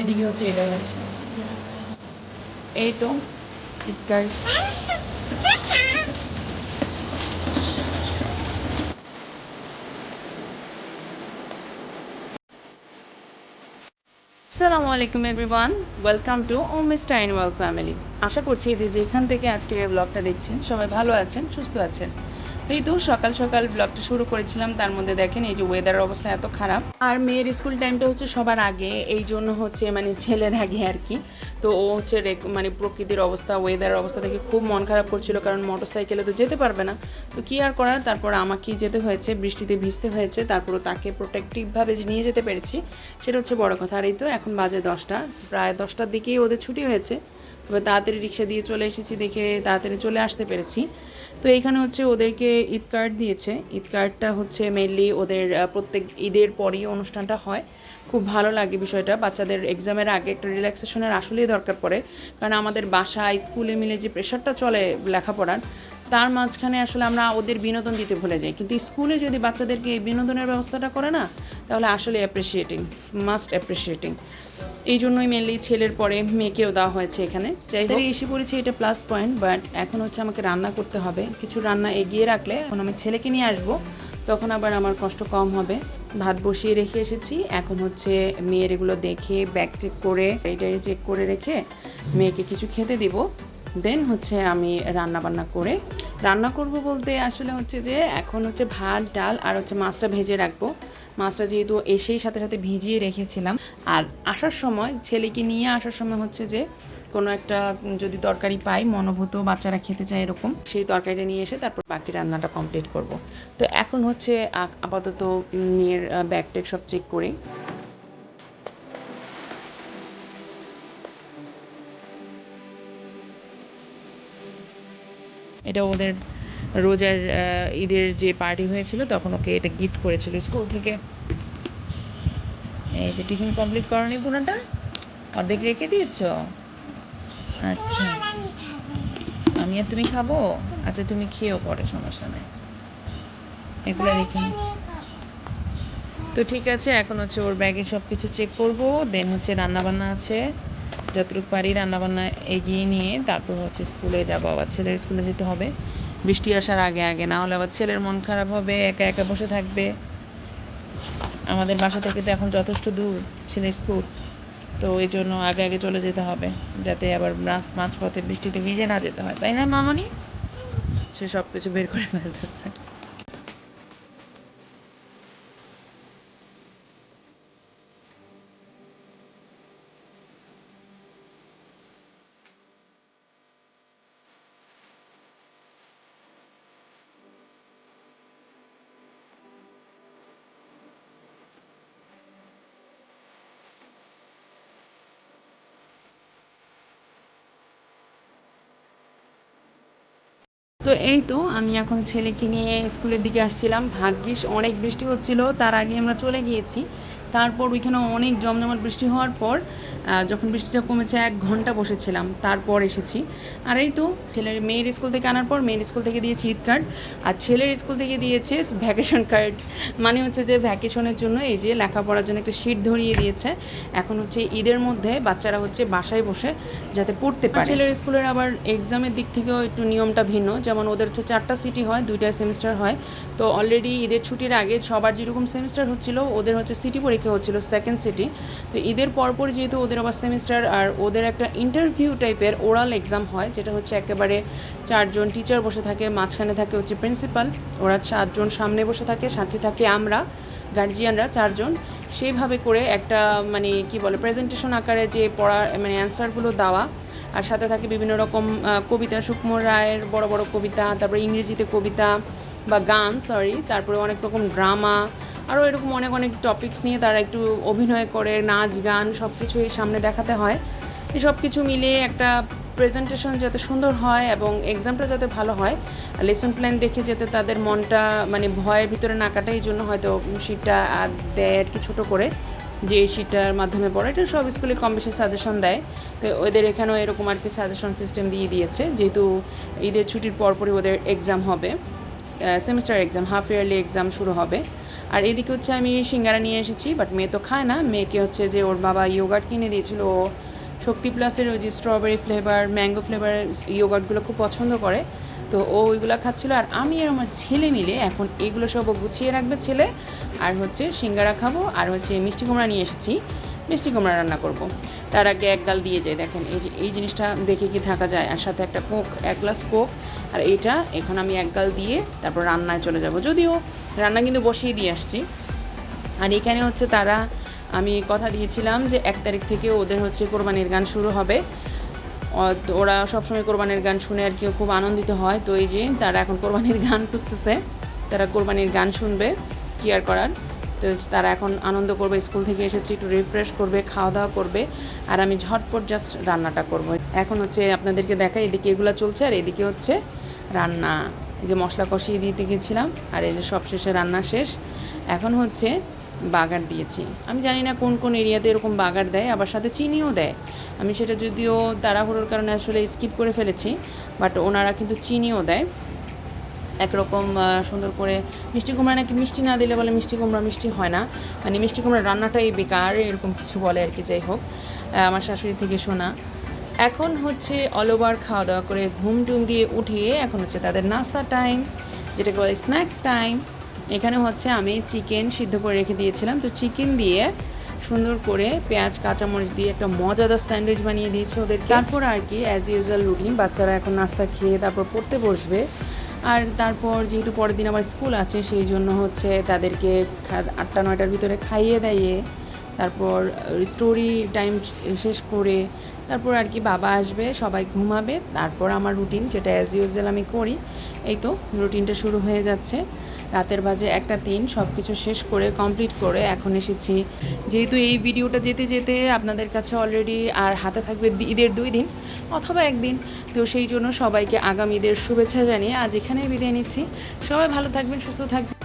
এদিকে হচ্ছে এটা হচ্ছে। এই তো ইটকার আসসালামু আলাইকুম এভরিওয়ান ওয়েলকাম টু ও মিস্টার অ্যানুয়াল ফ্যামিলি আশা করছি যে যেখান থেকে আজকের এই ব্লগটা দেখছেন, সবাই ভালো আছেন, সুস্থ আছেন। এই তো সকাল সকাল ব্লগটা শুরু করেছিলাম। তার মধ্যে দেখেন এই যে ওয়েদারের অবস্থা এত খারাপ। আর মেয়ের স্কুল টাইমটা হচ্ছে সবার আগে। এই জন্য হচ্ছে মানে ছেলের আগে আর কি। তো ও হচ্ছে মানে প্রকৃতির অবস্থা ওয়েদারের অবস্থা দেখে খুব মন খারাপ করছিল। কারণ মোটর সাইকেলে তো যেতে পারবে না। তো কি আর করার? তারপর আমাকেই যেতে হয়েছে। বৃষ্টিতে ভিজতে হয়েছে। তারপরও তাকে প্রোটেক্টিভভাবে নিয়ে যেতে পেরেছি, সেটা হচ্ছে বড় কথা। আর এই তো এখন বাজে দশটা। প্রায় দশটার দিকেই ওদের ছুটি হয়েছে। তবে তাড়াতাড়ি রিক্সা দিয়ে চলে এসেছি দেখে তাড়াতাড়ি চলে আসতে পেরেছি। তো এইখানে হচ্ছে ওদেরকে ঈদ কার্ড দিয়েছে। ঈদ কার্ডটা হচ্ছে মেনলি ওদের প্রত্যেক ঈদের পরই অনুষ্ঠানটা হয়। খুব ভালো লাগে বিষয়টা। বাচ্চাদের এক্সামের আগে একটা রিল্যাক্সেশনের আসলেই দরকার পড়ে। কারণ আমাদের বাসা স্কুলে মিলে যে প্রেশারটা চলে লেখাপড়ার, তার মাঝখানে আসলে আমরা ওদের বিনোদন দিতে ভুলে যাই। কিন্তু স্কুলে যদি বাচ্চাদেরকে এই বিনোদনের ব্যবস্থাটা করে না, তাহলে আসলে অ্যাপ্রিসিয়েটিং মাস্ট অ্যাপ্রিসিয়েটিং এই জন্যই মেনলি ছেলের পরে মেয়েকেও দেওয়া হয়েছে এখানে। যাই হোক। এসে পড়েছি এটা প্লাস পয়েন্ট বাট এখন হচ্ছে আমাকে রান্না করতে হবে। কিছু রান্না এগিয়ে রাখলে এখন আমি ছেলেকে নিয়ে আসব তখন আবার আমার কষ্ট কম হবে। ভাত বসিয়ে রেখে এসেছি। এখন হচ্ছে মেয়ের এগুলো দেখে ব্যাগ চেক করে এটাই চেক করে রেখে মেয়েকে কিছু খেতে দিব। দেন হচ্ছে আমি রান্না বান্না করে রান্না করব বলতে আসলে হচ্ছে যে এখন হচ্ছে ভাত ডাল আর হচ্ছে মাছটা ভেজে রাখব। মাছটা যেহেতু এসেই সাথে সাথে ভিজিয়ে রেখেছিলাম। আর আসার সময়, ছেলেকে নিয়ে আসার সময় হচ্ছে যে, কোনো একটা যদি তরকারি পাই, মনোভূত বাচ্চারা খেতে চায় এরকম, সেই তরকারিটা নিয়ে এসে তারপর বাকি রান্নাটা কমপ্লিট করব। তো এখন হচ্ছে আপাতত মেয়ের ব্যাগ ট্যাগ সব চেক করি। এটা ওদের রোজার ঈদের যে পার্টি হয়েছিল তখন ওকে এটা গিফট করেছিল স্কুল থেকে। এই যে টিফিন কমপ্লিট করনি পুরোটা অর্ধেক রেখে দিয়েছ? আচ্ছা। আমি আর তুমি খাব? আচ্ছা তুমি খেয়েও পরে সমস্যা নেই। এগুলো রেখে তো ঠিক আছে এখন হচ্ছে ওর ব্যাগে সব কিছু চেক করব দেন হচ্ছে রান্নাবান্না আছে। যতটুকু পারি রান্নাবান্না এগিয়ে নিয়ে তারপর হচ্ছে স্কুলে যাব আবার ছেলের স্কুলে যেতে হবে। বৃষ্টি আসার আগে আগে, না হলে আবার ছেলের মন খারাপ হবে, একা একা বসে থাকবে। আমাদের বাসা থেকে তো এখন যথেষ্ট দূর, ছেলে স্কুল। তো এই জন্য আগে আগে চলে যেতে হবে, যাতে আবার মাঝ মাঝপথে বৃষ্টিতে ভিজে না যেতে হয়। তাই না মামনি? সে সব কিছু বের করে ফেলতেছে। তো এই তো, আমি এখন ছেলেকে নিয়ে স্কুলের দিকে আসছিলাম। ভাগ্যিস অনেক বৃষ্টি হচ্ছিল, তার আগে আমরা চলে গিয়েছি। তারপর ওইখানে অনেক জমজমাট বৃষ্টি হওয়ার পর যখন বৃষ্টিটা কমেছে এক ঘণ্টা বসেছিলাম তারপর এসেছি। আর এই তো ছেলের মেয়ের স্কুল থেকে আনার পর মেয়ের স্কুল থেকে দিয়েছি ঈদ কার্ড আর ছেলের স্কুল থেকে দিয়েছে ভ্যাকেশন কার্ড। মানে হচ্ছে যে ভ্যাকেশনের জন্য এই যে লেখাপড়ার জন্য একটা শীট ধরিয়ে দিয়েছে। এখন হচ্ছে ঈদের মধ্যে বাচ্চারা হচ্ছে বাসায় বসে যাতে পড়তে পারে। ছেলের স্কুলের আবার এক্সামের দিক থেকেও একটু নিয়মটা ভিন্ন। যেমন ওদের হচ্ছে চারটা সিটি হয় দুইটা সেমিস্টার হয়। তো অলরেডি ঈদের ছুটির আগে সবার যেরকম সেমিস্টার হচ্ছিল ওদের হচ্ছে সিটি পরীক্ষা হচ্ছিল সেকেন্ড সিটি তো ঈদের পরপর যেহেতু ওদের আবার সেমিস্টার আর ওদের একটা ইন্টারভিউ টাইপের ওরাল এক্সাম হয়, যেটা হচ্ছে একেবারে চারজন টিচার বসে থাকে, মাঝখানে থাকে হচ্ছে প্রিন্সিপাল ওরা চারজন সামনে বসে থাকে, সাথে থাকে আমরা গার্জিয়ানরা চারজন। সেইভাবে করে একটা মানে কি বলে প্রেজেন্টেশন আকারে যে পড়া মানে অ্যান্সারগুলো দেওয়া। আর সাথে থাকে বিভিন্ন রকম কবিতা সুকুমার রায়ের বড় বড় কবিতা, তারপরে ইংরেজিতে কবিতা বা গান সরি তারপরে অনেক রকম ড্রামা আরও এরকম অনেক অনেক টপিকস নিয়ে তারা একটু অভিনয় করে, নাচ, গান সব কিছুই সামনে দেখাতে হয়। এই সব কিছু মিলিয়ে একটা প্রেজেন্টেশন যাতে সুন্দর হয় এবং এক্সামটা যাতে ভালো হয় লেসন প্ল্যান দেখে যাতে তাদের মনটা মানে ভয়ের ভিতরে না কাটায়, এই জন্য হয়তো শীটটা দেয় আর কি ছোটো করে, যে শীটটার মাধ্যমে পড়ে। এটা সব স্কুলে কম বেশি সাজেশন দেয়। তো ওদের এখানেও এরকম আর কি সাজেশন সিস্টেম দিয়ে দিয়েছে, যেহেতু ঈদের ছুটির পরপরই ওদের এক্সাম হবে। Semester exam half yearly exam শুরু হবে। আর এদিকে হচ্ছে আমি সিঙ্গারা নিয়ে এসেছি বাট মেয়ে তো খায় না। মেয়েকে হচ্ছে যে ওর বাবা ইয়োগার্ট কিনে দিয়েছিল, ও শক্তি প্লাসের ওই যে স্ট্রবেরি ফ্লেভার ম্যাঙ্গো ফ্লেভার ইয়োগার্টগুলো খুব পছন্দ করে। তো ও ওইগুলো খাচ্ছিলো, আর আমি আর আমার ছেলে মিলে এখন এগুলো সব গুছিয়ে রাখবে ছেলে। আর হচ্ছে সিঙ্গারা খাব, আর হচ্ছে মিষ্টি কুমড়া নিয়ে এসেছি। মিষ্টি কুমড়া রান্না করব। তার আগে এক গাল দিয়ে যায় দেখেন, এই যে, এই জিনিসটা দেখে কি থাকা যায়? আর সাথে একটা কোক, এক গ্লাস কোক, আর এইটা এখন আমি এক গাল দিয়ে তারপর রান্নায় চলে যাব। যদিও রান্না কিন্তু বসিয়ে দিয়ে আসছি। আর এখানে হচ্ছে তারা, আমি কথা দিয়েছিলাম যে এক তারিখ থেকে ওদের হচ্ছে কোরবানির গান শুরু হবে। ওরা সবসময় কোরবানির গান শুনে আর কি খুব আনন্দিত হয়। তো এই যে তারা এখন কোরবানির গান খুঁজতেছে, তারা কোরবানির গান শুনবে, কি আর করার। তো তারা এখন আনন্দ করবে, স্কুল থেকে এসেছি একটু রিফ্রেশ করবে খাওয়া দাওয়া করবে, আর আমি ঝটপট জাস্ট রান্নাটা করব। এখন হচ্ছে আপনাদেরকে দেখাই, এদিকে এগুলো চলছে আর এদিকে হচ্ছে রান্না। এই যে মশলা কষিয়ে দিতে গেছিলাম, আর এই যে সব শেষে রান্না শেষ। এখন হচ্ছে বাগার দিয়েছি। আমি জানি না কোন কোন এরিয়াতে এরকম বাগার দেয়, আবার সাথে চিনিও দেয়। আমি সেটা যদিও তাড়াহুড়োর কারণে আসলে স্কিপ করে ফেলেছি বাট ওনারা কিন্তু চিনিও দেয়। একরকম সুন্দর করে মিষ্টি কুমড়া নাকি মিষ্টি না দিলে বলে মিষ্টি কুমড়া মিষ্টি হয় না। মানে মিষ্টি কুমড়ার রান্নাটাই বেকার, এরকম কিছু বলে আর কি, যাই হোক। আমার শাশুড়ি থেকে শোনা। এখন হচ্ছে অল ওভার খাওয়া দাওয়া করে ঘুম টুম দিয়ে উঠিয়ে এখন হচ্ছে তাদের নাস্তার টাইম যেটাকে বলে স্ন্যাক্স টাইম। এখানে হচ্ছে আমি চিকেন সিদ্ধ করে রেখে দিয়েছিলাম। তো চিকেন দিয়ে সুন্দর করে পেঁয়াজ, কাঁচামরিচ দিয়ে একটা মজাদার স্যান্ডউইচ বানিয়ে দিয়েছে ওদের তারপর আর কি অ্যাজ ইউজুয়াল রুটিন বাচ্চারা এখন নাস্তা খেয়ে তারপর পড়তে বসবে। আর তারপর যেহেতু পরের দিন আমার স্কুল আছে, সেই জন্য হচ্ছে তাদেরকে আটটা, নয়টার ভিতরে খাইয়ে দাইয়ে তারপর স্টোরি টাইম শেষ করে তারপর আর কি বাবা আসবে, সবাই ঘুমাবে। তারপর আমার রুটিন যেটা অ্যাজ ইউজুয়াল আমি করি, এই তো রুটিনটা শুরু হয়ে যাচ্ছে। রাতের বাজে একটা তিন সব কিছু শেষ করে কমপ্লিট করে এখন এসেছি। যেহেতু এই ভিডিওটা যেতে যেতে আপনাদের কাছে অলরেডি আর হাতে থাকবে ঈদের দুই দিন অথবা একদিন, তো সেই জন্য সবাইকে আগামী ঈদের শুভেচ্ছা জানিয়ে আজ এখানেই বিদায় নিচ্ছি। সবাই ভালো থাকবেন, সুস্থ থাকবেন।